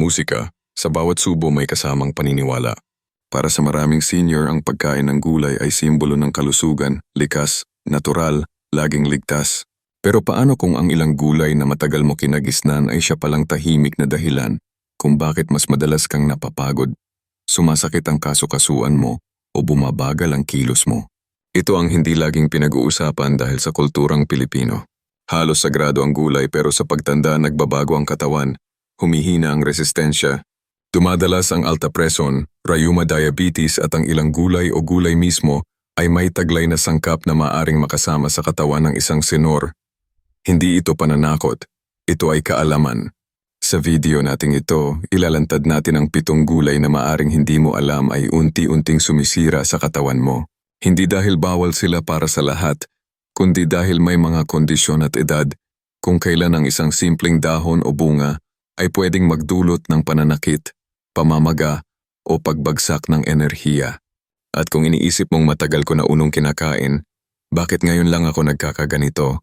musika, sa bawat subo may kasamang paniniwala. Para sa maraming senior, ang pagkain ng gulay ay simbolo ng kalusugan, likas, natural, laging ligtas. Pero paano kung ang ilang gulay na matagal mo kinagisnan ay siya palang tahimik na dahilan kung bakit mas madalas kang napapagod, sumasakit ang kasukasuan mo o bumabagal ang kilos mo? Ito ang hindi laging pinag-uusapan dahil sa kulturang Pilipino. Halos sagrado ang gulay pero sa pagtanda nagbabago ang katawan, humihina ang resistensya, dumadalas ang altapreson, rheuma diabetes at ang ilang gulay o gulay mismo ay may taglay na sangkap na maaring makasama sa katawan ng isang senor. Hindi ito pananakot, ito ay kaalaman. Sa video nating ito, ilalantad natin ang pitong gulay na maaring hindi mo alam ay unti-unting sumisira sa katawan mo. Hindi dahil bawal sila para sa lahat, kundi dahil may mga kondisyon at edad kung kailan ang isang simpleng dahon o bunga ay pwedeng magdulot ng pananakit, pamamaga o pagbagsak ng enerhiya. At kung iniisip mong matagal ko na unong kinakain, bakit ngayon lang ako nagkakaganito?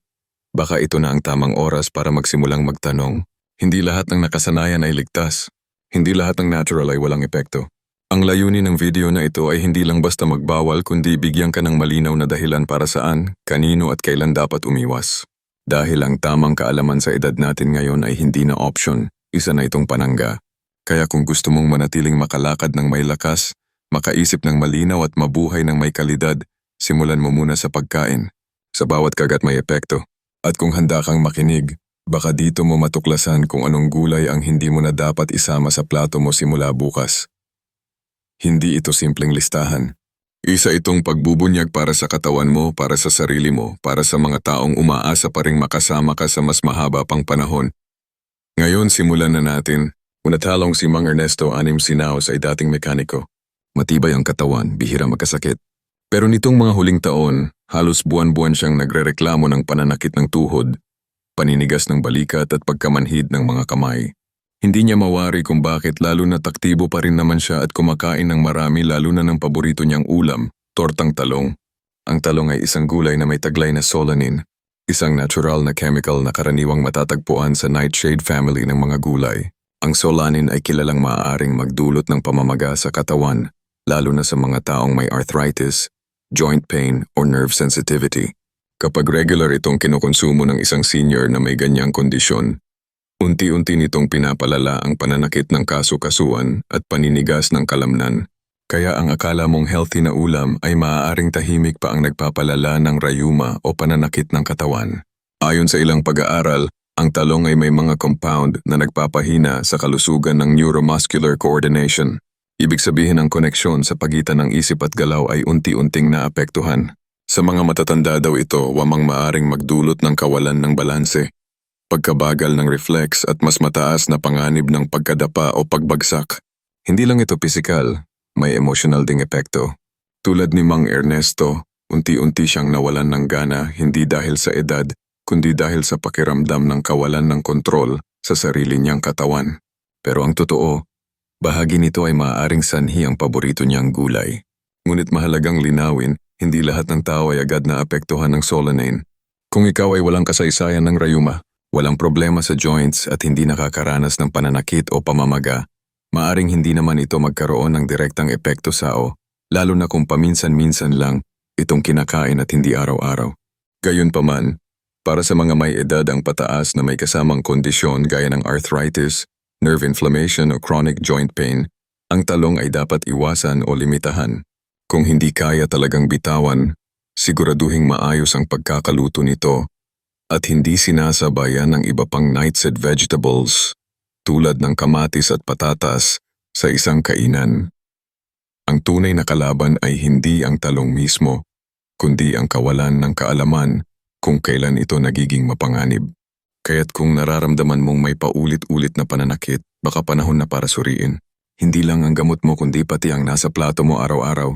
Baka ito na ang tamang oras para magsimulang magtanong. Hindi lahat ng nakasanayan ay ligtas. Hindi lahat ng natural ay walang epekto. Ang layunin ng video na ito ay hindi lang basta magbawal kundi bigyan ka ng malinaw na dahilan para saan, kanino at kailan dapat umiwas. Dahil ang tamang kaalaman sa edad natin ngayon ay hindi na option, isa na itong panangga. Kaya kung gusto mong manatiling makalakad ng may lakas, makaisip ng malinaw at mabuhay ng may kalidad, simulan mo muna sa pagkain. Sa bawat kagat may epekto. At kung handa kang makinig, baka dito mo matuklasan kung anong gulay ang hindi mo na dapat isama sa plato mo simula bukas. Hindi ito simpleng listahan. Isa itong pagbubunyag para sa katawan mo, para sa sarili mo, para sa mga taong umaasa pa ring makasama ka sa mas mahaba pang panahon. Ngayon simulan na natin. Unatalong si Mang Ernesto Anim Sinaos ay dating mekaniko. Matibay ang katawan, bihira magkasakit. Pero nitong mga huling taon, halos buwan-buwan siyang nagrereklamo ng pananakit ng tuhod, paninigas ng balikat at pagkamanhid ng mga kamay. Hindi niya mawari kung bakit lalo na taktibo pa rin naman siya at kumakain ng marami lalo na ng paborito niyang ulam, tortang talong. Ang talong ay isang gulay na may taglay na solanin, isang natural na chemical na karaniwang matatagpuan sa nightshade family ng mga gulay. Ang solanin ay kilalang maaaring magdulot ng pamamaga sa katawan, lalo na sa mga taong may arthritis, joint pain, or nerve sensitivity. Kapag regular itong kinukonsumo ng isang senior na may ganyang kondisyon, Unti-unti nitong pinapalala ang pananakit ng kasukasuan at paninigas ng kalamnan. Kaya ang akala mong healthy na ulam ay maaaring tahimik pa ang nagpapalala ng rayuma o pananakit ng katawan. Ayon sa ilang pag-aaral, ang talong ay may mga compound na nagpapahina sa kalusugan ng neuromuscular coordination. Ibig sabihin ang koneksyon sa pagitan ng isip at galaw ay unti-unting naapektuhan. Sa mga matatanda daw ito, wamang maaring magdulot ng kawalan ng balanse pagkabagal ng reflex at mas mataas na panganib ng pagkadapa o pagbagsak. Hindi lang ito pisikal, may emotional ding epekto. Tulad ni Mang Ernesto, unti-unti siyang nawalan ng gana hindi dahil sa edad, kundi dahil sa pakiramdam ng kawalan ng kontrol sa sarili niyang katawan. Pero ang totoo, bahagi nito ay maaaring sanhi ang paborito niyang gulay. Ngunit mahalagang linawin, hindi lahat ng tao ay agad na apektuhan ng solanine. Kung ikaw ay walang kasaysayan ng rayuma, Walang problema sa joints at hindi nakakaranas ng pananakit o pamamaga, maaring hindi naman ito magkaroon ng direktang epekto sa o, lalo na kung paminsan-minsan lang itong kinakain at hindi araw-araw. Gayunpaman, para sa mga may edad ang pataas na may kasamang kondisyon gaya ng arthritis, nerve inflammation o chronic joint pain, ang talong ay dapat iwasan o limitahan. Kung hindi kaya talagang bitawan, siguraduhing maayos ang pagkakaluto nito at hindi sinasabayan ng iba pang nightshade vegetables tulad ng kamatis at patatas sa isang kainan. Ang tunay na kalaban ay hindi ang talong mismo, kundi ang kawalan ng kaalaman kung kailan ito nagiging mapanganib. Kaya't kung nararamdaman mong may paulit-ulit na pananakit, baka panahon na para suriin. Hindi lang ang gamot mo kundi pati ang nasa plato mo araw-araw.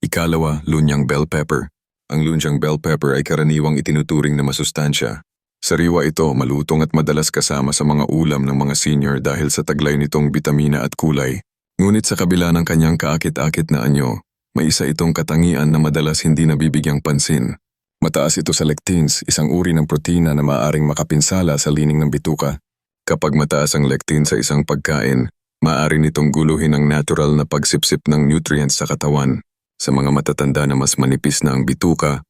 Ikalawa, lunyang bell pepper. Ang lunjang bell pepper ay karaniwang itinuturing na masustansya. Sariwa ito, malutong at madalas kasama sa mga ulam ng mga senior dahil sa taglay nitong bitamina at kulay. Ngunit sa kabila ng kanyang kaakit-akit na anyo, may isa itong katangian na madalas hindi nabibigyang pansin. Mataas ito sa lectins, isang uri ng protina na maaaring makapinsala sa lining ng bituka. Kapag mataas ang lectin sa isang pagkain, Maaari nitong guluhin ang natural na pagsipsip ng nutrients sa katawan. Sa mga matatanda na mas manipis na ang bituka,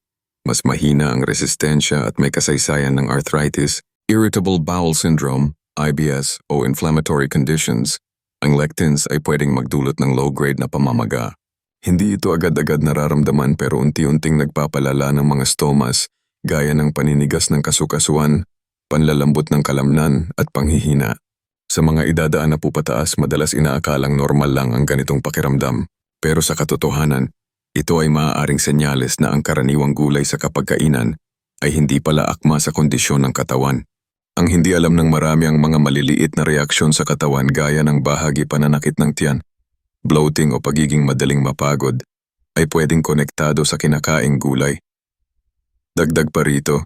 mas mahina ang resistensya at may kasaysayan ng arthritis, irritable bowel syndrome, IBS o inflammatory conditions, ang lectins ay pwedeng magdulot ng low-grade na pamamaga. Hindi ito agad-agad nararamdaman pero unti-unting nagpapalala ng mga stomas gaya ng paninigas ng kasukasuan, panlalambot ng kalamnan at panghihina. Sa mga idadaan na pupataas, madalas inaakalang normal lang ang ganitong pakiramdam. Pero sa katotohanan, ito ay maaaring senyales na ang karaniwang gulay sa kapagkainan ay hindi pala akma sa kondisyon ng katawan. Ang hindi alam ng marami ang mga maliliit na reaksyon sa katawan gaya ng bahagi pananakit ng tiyan, bloating o pagiging madaling mapagod, ay pwedeng konektado sa kinakaing gulay. Dagdag pa rito,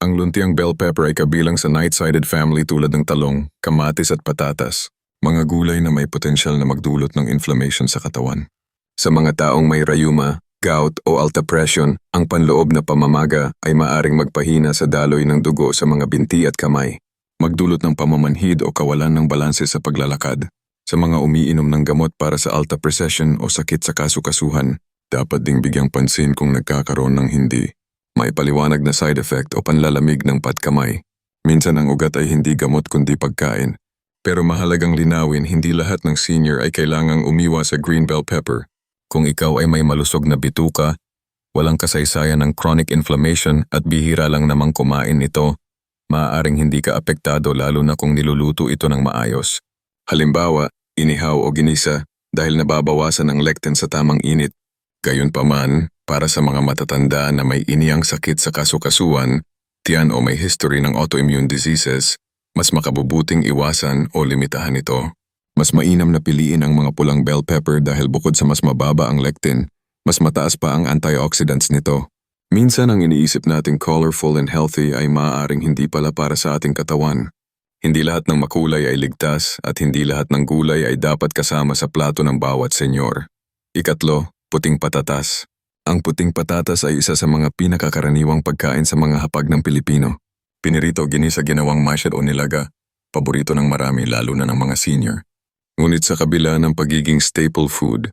ang luntiang bell pepper ay kabilang sa night-sided family tulad ng talong, kamatis at patatas, mga gulay na may potensyal na magdulot ng inflammation sa katawan. Sa mga taong may rayuma, gout o alta pression, ang panloob na pamamaga ay maaring magpahina sa daloy ng dugo sa mga binti at kamay, magdulot ng pamamanhid o kawalan ng balanse sa paglalakad. Sa mga umiinom ng gamot para sa alta precision o sakit sa kasukasuhan, dapat ding bigyang pansin kung nagkakaroon ng hindi. May paliwanag na side effect o panlalamig ng patkamay. Minsan ang ugat ay hindi gamot kundi pagkain. Pero mahalagang linawin, hindi lahat ng senior ay kailangang umiwa sa green bell pepper. Kung ikaw ay may malusog na bituka, walang kasaysayan ng chronic inflammation at bihira lang namang kumain nito, maaaring hindi ka apektado lalo na kung niluluto ito ng maayos. Halimbawa, inihaw o ginisa dahil nababawasan ang lectin sa tamang init. Gayunpaman, para sa mga matatanda na may iniyang sakit sa kasukasuan, tiyan o may history ng autoimmune diseases, mas makabubuting iwasan o limitahan ito. Mas mainam na piliin ang mga pulang bell pepper dahil bukod sa mas mababa ang lectin, mas mataas pa ang antioxidants nito. Minsan ang iniisip nating colorful and healthy ay maaaring hindi pala para sa ating katawan. Hindi lahat ng makulay ay ligtas at hindi lahat ng gulay ay dapat kasama sa plato ng bawat senyor. Ikatlo, puting patatas. Ang puting patatas ay isa sa mga pinakakaraniwang pagkain sa mga hapag ng Pilipino. Pinirito ginisa ginawang mashed o nilaga. Paborito ng marami lalo na ng mga senior. Ngunit sa kabila ng pagiging staple food,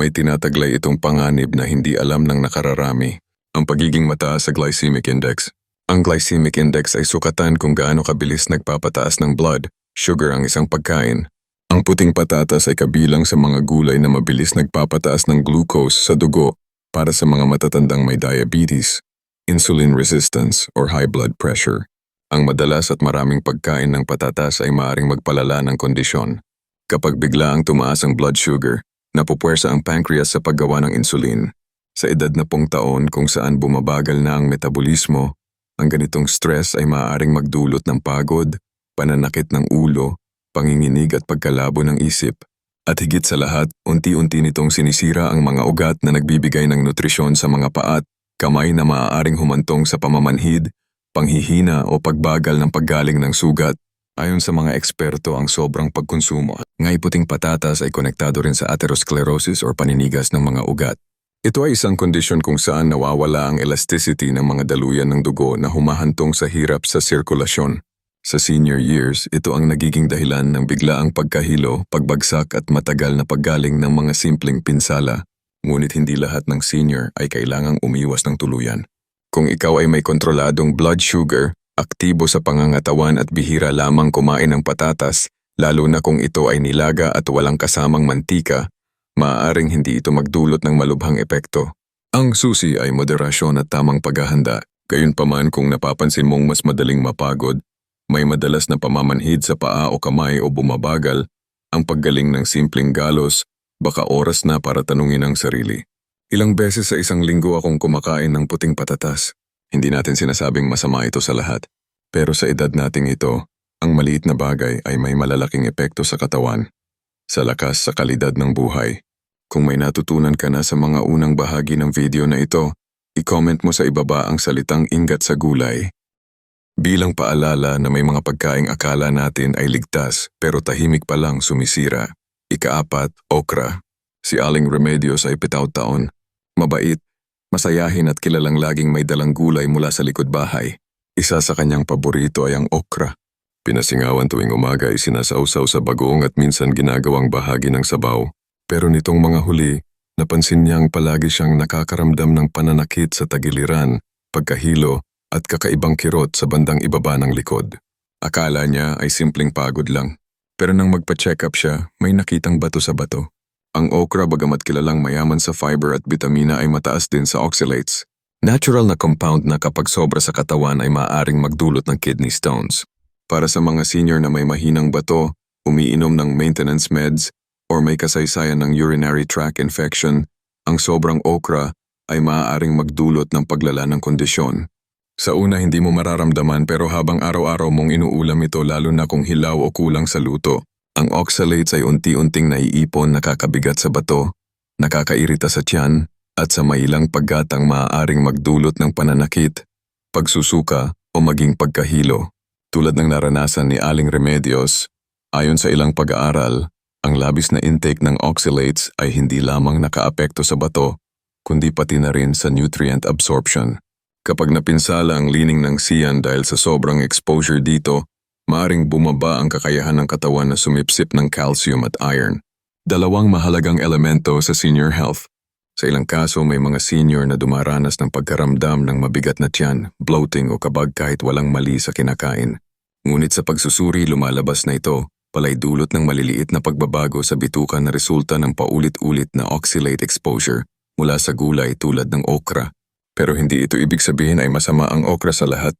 may tinataglay itong panganib na hindi alam ng nakararami, ang pagiging mataas sa glycemic index. Ang glycemic index ay sukatan kung gaano kabilis nagpapataas ng blood, sugar ang isang pagkain. Ang puting patatas ay kabilang sa mga gulay na mabilis nagpapataas ng glucose sa dugo para sa mga matatandang may diabetes, insulin resistance or high blood pressure. Ang madalas at maraming pagkain ng patatas ay maaring magpalala ng kondisyon. Kapag bigla ang tumaas ang blood sugar, napupuwersa ang pancreas sa paggawa ng insulin. Sa edad na pong taon kung saan bumabagal na ang metabolismo, ang ganitong stress ay maaaring magdulot ng pagod, pananakit ng ulo, panginginig at pagkalabo ng isip. At higit sa lahat, unti-unti nitong sinisira ang mga ugat na nagbibigay ng nutrisyon sa mga paat, kamay na maaaring humantong sa pamamanhid, panghihina o pagbagal ng paggaling ng sugat. Ayon sa mga eksperto, ang sobrang pagkonsumo ng puting patatas ay konektado rin sa atherosclerosis or paninigas ng mga ugat. Ito ay isang kondisyon kung saan nawawala ang elasticity ng mga daluyan ng dugo na humahantong sa hirap sa sirkulasyon. Sa senior years, ito ang nagiging dahilan ng biglaang pagkahilo, pagbagsak at matagal na paggaling ng mga simpleng pinsala. Ngunit hindi lahat ng senior ay kailangang umiwas ng tuluyan. Kung ikaw ay may kontroladong blood sugar, aktibo sa pangangatawan at bihira lamang kumain ng patatas, lalo na kung ito ay nilaga at walang kasamang mantika, maaaring hindi ito magdulot ng malubhang epekto. Ang susi ay moderasyon at tamang paghahanda, gayunpaman kung napapansin mong mas madaling mapagod, may madalas na pamamanhid sa paa o kamay o bumabagal, ang paggaling ng simpleng galos, baka oras na para tanungin ang sarili. Ilang beses sa isang linggo akong kumakain ng puting patatas. Hindi natin sinasabing masama ito sa lahat. Pero sa edad nating ito, ang maliit na bagay ay may malalaking epekto sa katawan, sa lakas sa kalidad ng buhay. Kung may natutunan ka na sa mga unang bahagi ng video na ito, i-comment mo sa ibaba ang salitang ingat sa gulay Bilang paalala na may mga pagkaing akala natin ay ligtas pero tahimik pa lang sumisira. Ikaapat, okra. Si Aling Remedios ay pitaw taon. Mabait, masayahin at kilalang laging may dalang gulay mula sa likod bahay. Isa sa kanyang paborito ay ang okra. Pinasingawan tuwing umaga ay sinasausaw sa bagoong at minsan ginagawang bahagi ng sabaw. Pero nitong mga huli, napansin niyang palagi siyang nakakaramdam ng pananakit sa tagiliran, pagkahilo at kakaibang kirot sa bandang ibaba ng likod. Akala niya ay simpleng pagod lang. Pero nang magpa-check up siya, may nakitang bato sa bato. Ang okra bagamat kilalang mayaman sa fiber at bitamina ay mataas din sa oxalates. Natural na compound na kapag sobra sa katawan ay maaaring magdulot ng kidney stones. Para sa mga senior na may mahinang bato, umiinom ng maintenance meds, or may kasaysayan ng urinary tract infection, ang sobrang okra ay maaaring magdulot ng paglala ng kondisyon. Sa una hindi mo mararamdaman pero habang araw-araw mong inuulam ito lalo na kung hilaw o kulang sa luto, ang oxalates ay unti-unting naiipon nakakabigat sa bato, nakakairita sa tiyan, at sa mailang paggatang maaaring magdulot ng pananakit, pagsusuka o maging pagkahilo. Tulad ng naranasan ni Aling Remedios, ayon sa ilang pag-aaral, ang labis na intake ng oxalates ay hindi lamang nakaapekto sa bato, kundi pati na rin sa nutrient absorption. Kapag napinsala ang lining ng siyan dahil sa sobrang exposure dito, maaring bumaba ang kakayahan ng katawan na sumipsip ng calcium at iron. Dalawang mahalagang elemento sa senior health. Sa ilang kaso may mga senior na dumaranas ng pagkaramdam ng mabigat na tiyan, bloating o kabag kahit walang mali sa kinakain. Ngunit sa pagsusuri lumalabas na ito, palay dulot ng maliliit na pagbabago sa bituka na resulta ng paulit-ulit na oxalate exposure mula sa gulay tulad ng okra. Pero hindi ito ibig sabihin ay masama ang okra sa lahat.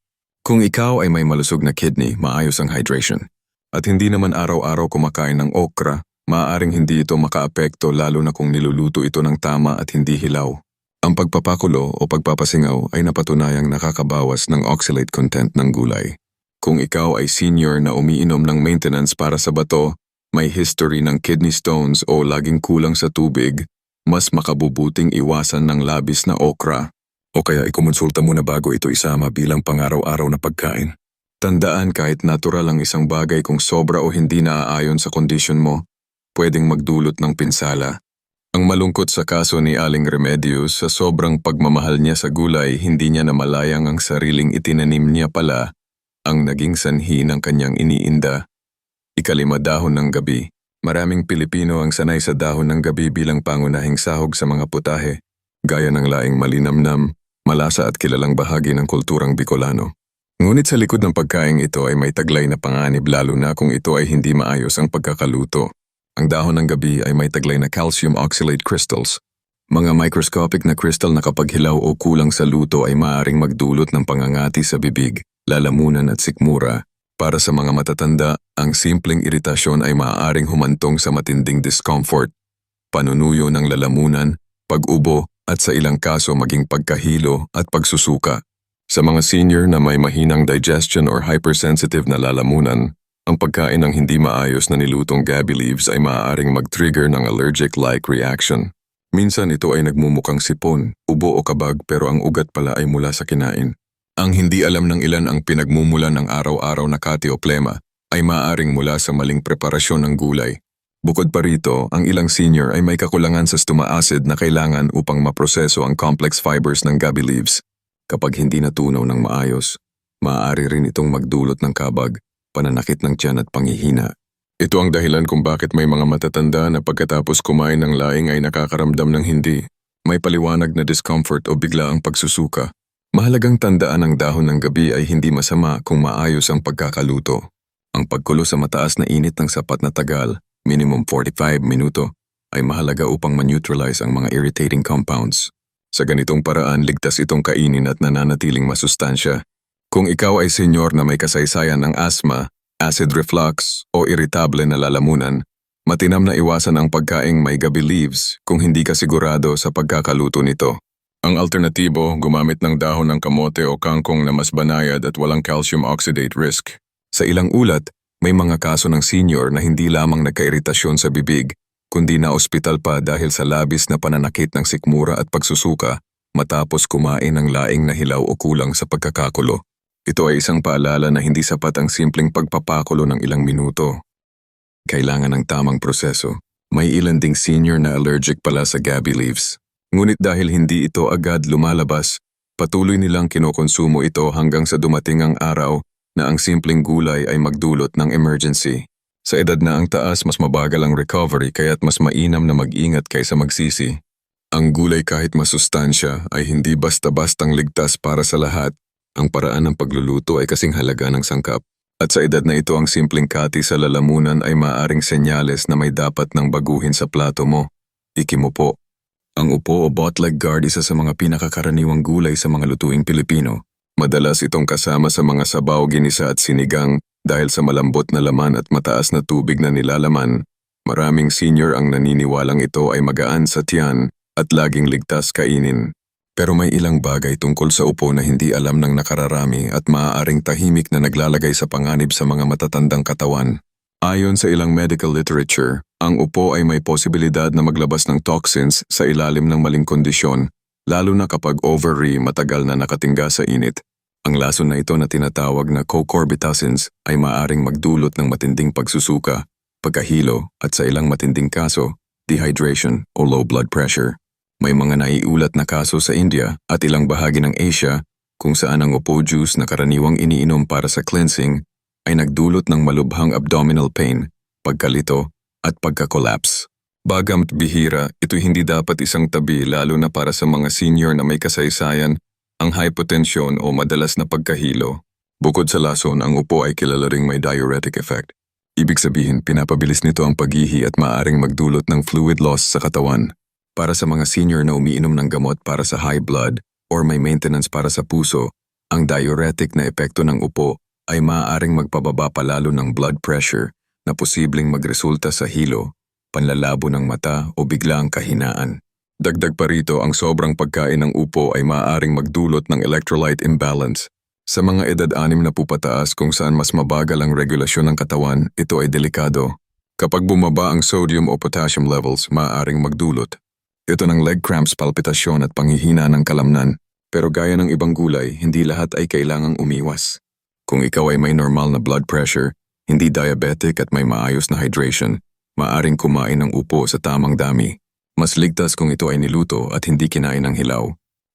Kung ikaw ay may malusog na kidney, maayos ang hydration. At hindi naman araw-araw kumakain ng okra, maaaring hindi ito makaapekto lalo na kung niluluto ito ng tama at hindi hilaw. Ang pagpapakulo o pagpapasingaw ay napatunayang nakakabawas ng oxalate content ng gulay. Kung ikaw ay senior na umiinom ng maintenance para sa bato, may history ng kidney stones o laging kulang sa tubig, mas makabubuting iwasan ng labis na okra o kaya ikumonsulta mo na bago ito isama bilang pangaraw-araw na pagkain. Tandaan kahit natural ang isang bagay kung sobra o hindi naaayon sa kondisyon mo, pwedeng magdulot ng pinsala. Ang malungkot sa kaso ni Aling Remedios sa sobrang pagmamahal niya sa gulay, hindi niya namalayang ang sariling itinanim niya pala ang naging sanhi ng kanyang iniinda. Ikalima dahon ng gabi. Maraming Pilipino ang sanay sa dahon ng gabi bilang pangunahing sahog sa mga putahe, gaya ng laing malinamnam, malasa at kilalang bahagi ng kulturang Bicolano. Ngunit sa likod ng pagkain ito ay may taglay na panganib lalo na kung ito ay hindi maayos ang pagkakaluto. Ang dahon ng gabi ay may taglay na calcium oxalate crystals. Mga microscopic na crystal na kapag hilaw o kulang sa luto ay maaaring magdulot ng pangangati sa bibig, lalamunan at sikmura. Para sa mga matatanda, ang simpleng iritasyon ay maaaring humantong sa matinding discomfort, panunuyo ng lalamunan, pag-ubo at sa ilang kaso maging pagkahilo at pagsusuka. Sa mga senior na may mahinang digestion or hypersensitive na lalamunan, ang pagkain ng hindi maayos na nilutong gabi leaves ay maaaring mag-trigger ng allergic-like reaction. Minsan ito ay nagmumukhang sipon, ubo o kabag pero ang ugat pala ay mula sa kinain. Ang hindi alam ng ilan ang pinagmumulan ng araw-araw na kati o plema ay maaaring mula sa maling preparasyon ng gulay. Bukod pa rito, ang ilang senior ay may kakulangan sa stoma acid na kailangan upang maproseso ang complex fibers ng gabi leaves. Kapag hindi natunaw ng maayos, maaari rin itong magdulot ng kabag, pananakit ng tiyan at panghihina. Ito ang dahilan kung bakit may mga matatanda na pagkatapos kumain ng laing ay nakakaramdam ng hindi. May paliwanag na discomfort o bigla ang pagsusuka. Mahalagang tandaan ang dahon ng gabi ay hindi masama kung maayos ang pagkakaluto. Ang pagkulo sa mataas na init ng sapat na tagal, minimum 45 minuto, ay mahalaga upang ma-neutralize ang mga irritating compounds. Sa ganitong paraan, ligtas itong kainin at nananatiling masustansya. Kung ikaw ay senyor na may kasaysayan ng asthma, acid reflux o irritable na lalamunan, matinam na iwasan ang pagkaing may gabi leaves kung hindi ka sigurado sa pagkakaluto nito. Ang alternatibo, gumamit ng dahon ng kamote o kangkong na mas banayad at walang calcium oxidate risk. Sa ilang ulat, may mga kaso ng senior na hindi lamang nagkairitasyon sa bibig, kundi na ospital pa dahil sa labis na pananakit ng sikmura at pagsusuka matapos kumain ng laing na hilaw o kulang sa pagkakakulo. Ito ay isang paalala na hindi sapat ang simpleng pagpapakulo ng ilang minuto. Kailangan ng tamang proseso. May ilan ding senior na allergic pala sa gabi leaves. Ngunit dahil hindi ito agad lumalabas, patuloy nilang kinokonsumo ito hanggang sa dumating ang araw na ang simpleng gulay ay magdulot ng emergency. Sa edad na ang taas, mas mabagal ang recovery kaya't mas mainam na mag-ingat kaysa magsisi. Ang gulay kahit masustansya ay hindi basta-bastang ligtas para sa lahat. Ang paraan ng pagluluto ay kasing halaga ng sangkap. At sa edad na ito ang simpleng kati sa lalamunan ay maaring senyales na may dapat nang baguhin sa plato mo. Ikimupo. Ang upo o botleg gourd isa sa mga pinakakaraniwang gulay sa mga lutuing Pilipino. Madalas itong kasama sa mga sabaw, ginisa at sinigang dahil sa malambot na laman at mataas na tubig na nilalaman. Maraming senior ang naniniwalang ito ay magaan sa tiyan at laging ligtas kainin. Pero may ilang bagay tungkol sa upo na hindi alam ng nakararami at maaaring tahimik na naglalagay sa panganib sa mga matatandang katawan. Ayon sa ilang medical literature, ang upo ay may posibilidad na maglabas ng toxins sa ilalim ng maling kondisyon, lalo na kapag ovary matagal na nakatingga sa init. Ang lason na ito na tinatawag na cocorbitacins ay maaaring magdulot ng matinding pagsusuka, pagkahilo at sa ilang matinding kaso, dehydration o low blood pressure. May mga naiulat na kaso sa India at ilang bahagi ng Asia kung saan ang upo juice na karaniwang iniinom para sa cleansing ay nagdulot ng malubhang abdominal pain, pagkalito at pagka-collapse. Bagamat bihira, ito hindi dapat isang tabi lalo na para sa mga senior na may kasaysayan, ang hypotension o madalas na pagkahilo. Bukod sa lason, ang upo ay kilala ring may diuretic effect. Ibig sabihin, pinapabilis nito ang paghihi at maaring magdulot ng fluid loss sa katawan. Para sa mga senior na umiinom ng gamot para sa high blood or may maintenance para sa puso, ang diuretic na epekto ng upo ay maaaring magpababa palalo ng blood pressure na posibleng magresulta sa hilo, panlalabo ng mata o biglang kahinaan. Dagdag pa rito ang sobrang pagkain ng upo ay maaaring magdulot ng electrolyte imbalance. Sa mga edad anim na pupataas kung saan mas mabagal ang regulasyon ng katawan, ito ay delikado. Kapag bumaba ang sodium o potassium levels, maaaring magdulot ito ng leg cramps, palpitasyon at panghihina ng kalamnan. Pero gaya ng ibang gulay, hindi lahat ay kailangang umiwas. Kung ikaw ay may normal na blood pressure, hindi diabetic at may maayos na hydration, maaring kumain ng upo sa tamang dami. Mas ligtas kung ito ay niluto at hindi kinain ng hilaw.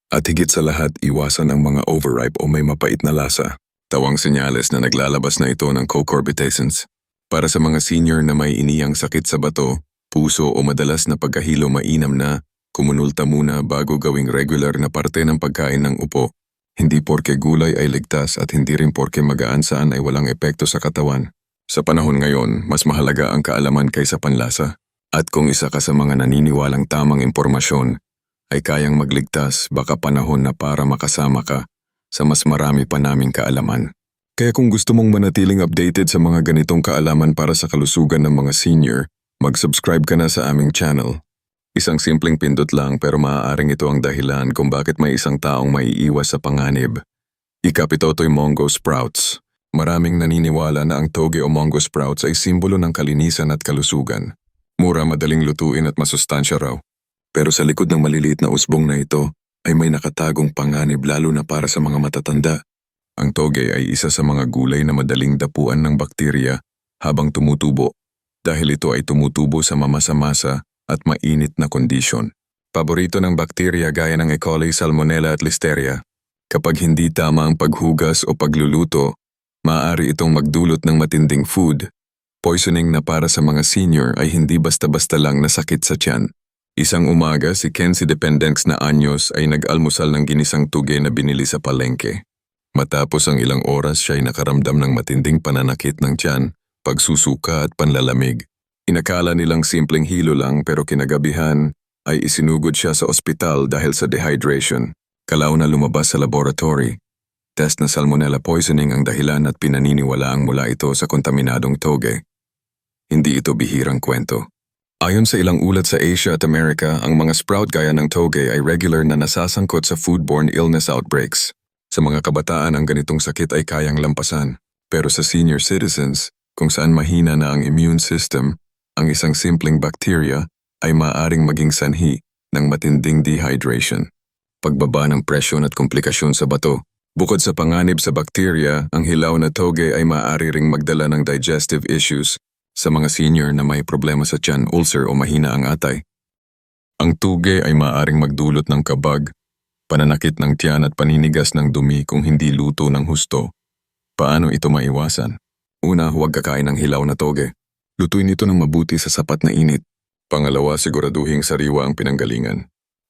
At higit sa lahat, iwasan ang mga overripe o may mapait na lasa. Tawang senyales na naglalabas na ito ng cocorbitacins. Para sa mga senior na may iniyang sakit sa bato, puso o madalas na pagkahilo mainam na, kumunulta muna bago gawing regular na parte ng pagkain ng upo. Hindi porke gulay ay ligtas at hindi rin porke magaan saan ay walang epekto sa katawan. Sa panahon ngayon, mas mahalaga ang kaalaman kaysa panlasa. At kung isa ka sa mga naniniwalang tamang impormasyon, ay kayang magligtas baka panahon na para makasama ka sa mas marami pa naming kaalaman. Kaya kung gusto mong manatiling updated sa mga ganitong kaalaman para sa kalusugan ng mga senior, Mag-subscribe ka na sa aming channel. Isang simpleng pindot lang pero maaaring ito ang dahilan kung bakit may isang taong maiiwas sa panganib. Ikapitoto'y Mongo Sprouts. Maraming naniniwala na ang toge o Mongo Sprouts ay simbolo ng kalinisan at kalusugan. Mura, madaling lutuin at masustansya raw. Pero sa likod ng maliliit na usbong na ito ay may nakatagong panganib lalo na para sa mga matatanda. Ang toge ay isa sa mga gulay na madaling dapuan ng bakterya habang tumutubo dahil ito ay tumutubo sa mamasa-masa at mainit na kondisyon. Paborito ng bakterya gaya ng E. coli, Salmonella at Listeria. Kapag hindi tama ang paghugas o pagluluto, maaari itong magdulot ng matinding food. Poisoning na para sa mga senior ay hindi basta-basta lang nasakit sa tiyan. Isang umaga, si Kenzie Dependenx na anyos ay nag-almusal ng ginisang tuge na binili sa palengke. Matapos ang ilang oras siya ay nakaramdam ng matinding pananakit ng tiyan pagsusuka at panlalamig. Inakala nilang simpleng hilo lang pero kinagabihan ay isinugod siya sa ospital dahil sa dehydration. Kalaw na lumabas sa laboratory. Test na salmonella poisoning ang dahilan at pinaniniwalaang mula ito sa kontaminadong toge. Hindi ito bihirang kwento. Ayon sa ilang ulat sa Asia at Amerika, ang mga sprout gaya ng toge ay regular na nasasangkot sa foodborne illness outbreaks. Sa mga kabataan, ang ganitong sakit ay kayang lampasan. Pero sa senior citizens, kung saan mahina na ang immune system, ang isang simpleng bacteria ay maaring maging sanhi ng matinding dehydration. Pagbaba ng presyon at komplikasyon sa bato. Bukod sa panganib sa bakterya, ang hilaw na toge ay maaari ring magdala ng digestive issues sa mga senior na may problema sa tiyan, ulcer o mahina ang atay. Ang tuge ay maaaring magdulot ng kabag, pananakit ng tiyan at paninigas ng dumi kung hindi luto ng husto. Paano ito maiwasan? Una, huwag kakain ng hilaw na toge. Lutuin ito ng mabuti sa sapat na init. Pangalawa, siguraduhing sariwa ang pinanggalingan.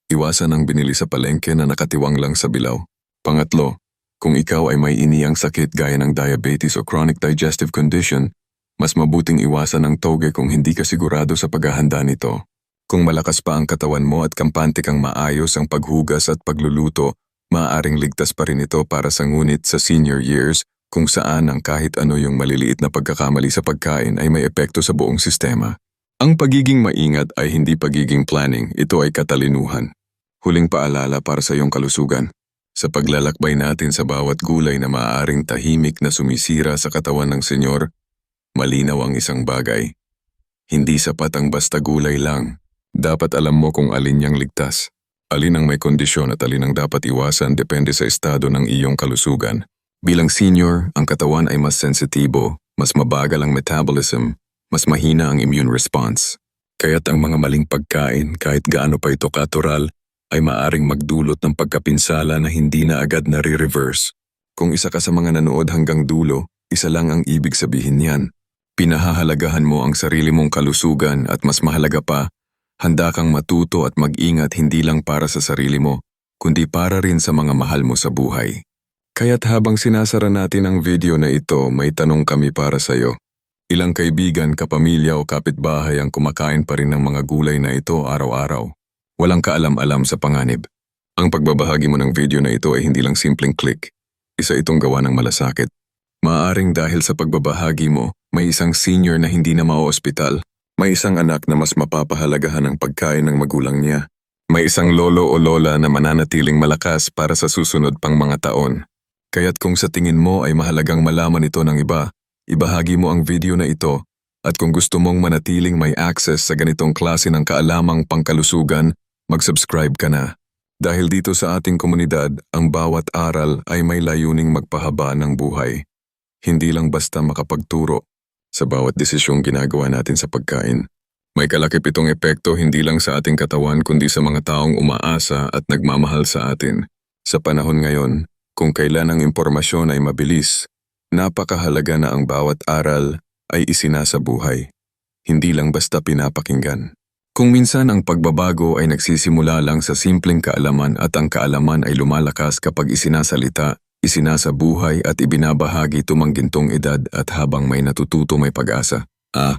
Iwasan ang binili sa palengke na nakatiwang lang sa bilaw. Pangatlo, kung ikaw ay may iniyang sakit gaya ng diabetes o chronic digestive condition, mas mabuting iwasan ang toge kung hindi ka sigurado sa paghahanda nito. Kung malakas pa ang katawan mo at kampante kang maayos ang paghugas at pagluluto, maaaring ligtas pa rin ito para sa ngunit sa senior years kung saan ang kahit ano yung maliliit na pagkakamali sa pagkain ay may epekto sa buong sistema. Ang pagiging maingat ay hindi pagiging planning, ito ay katalinuhan. Huling paalala para sa iyong kalusugan. Sa paglalakbay natin sa bawat gulay na maaaring tahimik na sumisira sa katawan ng senyor, malinaw ang isang bagay. Hindi sapat ang basta gulay lang. Dapat alam mo kung alin niyang ligtas. Alin ang may kondisyon at alin ang dapat iwasan depende sa estado ng iyong kalusugan. Bilang senior, ang katawan ay mas sensitibo, mas mabagal ang metabolism, mas mahina ang immune response. Kaya't ang mga maling pagkain, kahit gaano pa ito katural, ay maaring magdulot ng pagkapinsala na hindi na agad nare-reverse. Kung isa ka sa mga nanood hanggang dulo, isa lang ang ibig sabihin niyan. Pinahahalagahan mo ang sarili mong kalusugan at mas mahalaga pa, handa kang matuto at mag-ingat hindi lang para sa sarili mo, kundi para rin sa mga mahal mo sa buhay. Kaya't habang sinasara natin ang video na ito, may tanong kami para sa iyo. Ilang kaibigan, kapamilya o kapitbahay ang kumakain pa rin ng mga gulay na ito araw-araw. Walang kaalam-alam sa panganib. Ang pagbabahagi mo ng video na ito ay hindi lang simpleng click. Isa itong gawa ng malasakit. Maaring dahil sa pagbabahagi mo, may isang senior na hindi na mao-ospital. May isang anak na mas mapapahalagahan ang pagkain ng magulang niya. May isang lolo o lola na mananatiling malakas para sa susunod pang mga taon. Kaya't kung sa tingin mo ay mahalagang malaman ito ng iba, ibahagi mo ang video na ito at kung gusto mong manatiling may access sa ganitong klase ng kaalamang pangkalusugan, mag-subscribe ka na. Dahil dito sa ating komunidad, ang bawat aral ay may layuning magpahaba ng buhay. Hindi lang basta makapagturo sa bawat desisyong ginagawa natin sa pagkain. May kalakip itong epekto hindi lang sa ating katawan kundi sa mga taong umaasa at nagmamahal sa atin. Sa panahon ngayon, kung kailan ang impormasyon ay mabilis, napakahalaga na ang bawat aral ay isinasa buhay. Hindi lang basta pinapakinggan. Kung minsan ang pagbabago ay nagsisimula lang sa simpleng kaalaman at ang kaalaman ay lumalakas kapag isinasalita, isinasa buhay at ibinabahagi tumanggintong edad at habang may natututo may pag-asa. Ah,